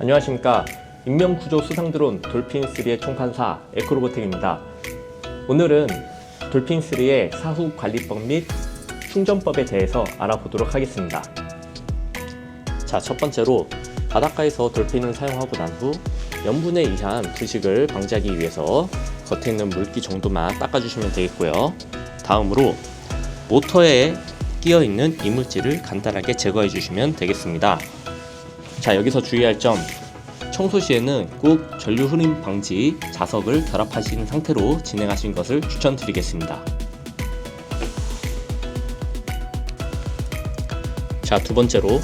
안녕하십니까 인명구조 수상 드론 돌핀3의 총판사 에코로보텍입니다 오늘은 돌핀3의 사후 관리법 및 충전법에 대해서 알아보도록 하겠습니다 자, 첫 번째로 바닷가에서 돌핀을 사용하고 난 후 염분에 의한 부식을 방지하기 위해서 겉에 있는 물기 정도만 닦아주시면 되겠고요. 다음으로 모터에 끼어 있는 이물질을 간단하게 제거해 주시면 되겠습니다. 자, 여기서 주의할 점. 청소 시에는 꼭 전류 흐림 방지 자석을 결합하신 상태로 진행하신 것을 추천드리겠습니다. 자, 두 번째로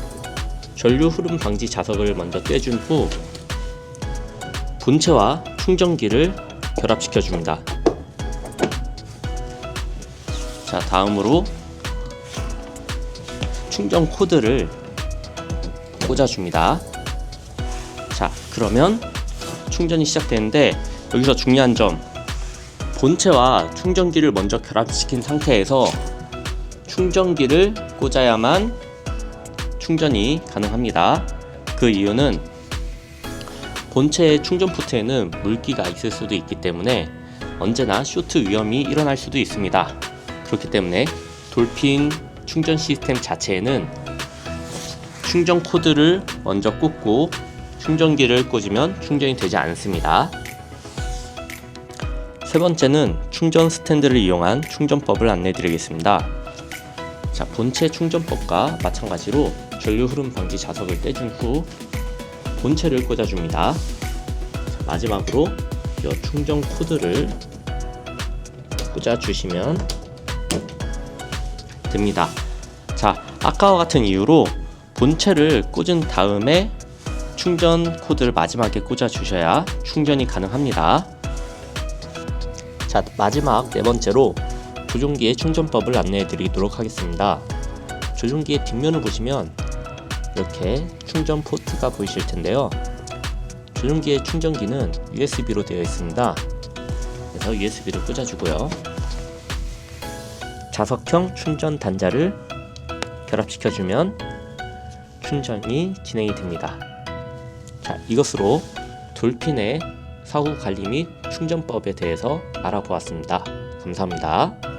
전류 흐름 방지 자석을 먼저 떼준 후 본체와 충전기를 결합시켜 줍니다. 자, 다음으로 충전 코드를 꽂아 줍니다. 자, 그러면 충전이 시작되는데 여기서 중요한 점 본체와 충전기를 먼저 결합시킨 상태에서 충전기를 꽂아야만 충전이 가능합니다. 그 이유는 본체의 충전 포트에는 물기가 있을 수도 있기 때문에 언제나 쇼트 위험이 일어날 수도 있습니다. 그렇기 때문에 돌핀 충전 시스템 자체에는 충전 코드를 먼저 꽂고 충전기를 꽂으면 충전이 되지 않습니다. 세 번째는 충전 스탠드를 이용한 충전법을 안내해 드리겠습니다. 자, 본체 충전법과 마찬가지로 전류 흐름 방지 자석을 떼준 후 본체를 꽂아줍니다. 자, 마지막으로 이 충전 코드를 꽂아주시면 됩니다. 자, 아까와 같은 이유로 본체를 꽂은 다음에 충전 코드를 마지막에 꽂아 주셔야 충전이 가능합니다. 자, 마지막 네 번째로 조종기의 충전법을 안내해 드리도록 하겠습니다. 조종기의 뒷면을 보시면 이렇게 충전 포트가 보이실 텐데요. 조종기의 충전기는 USB로 되어 있습니다. 그래서 USB를 꽂아주고요. 자석형 충전 단자를 결합시켜주면 충전이 진행이 됩니다. 자, 이것으로 돌핀의 사후 관리 및 충전법에 대해서 알아보았습니다. 감사합니다.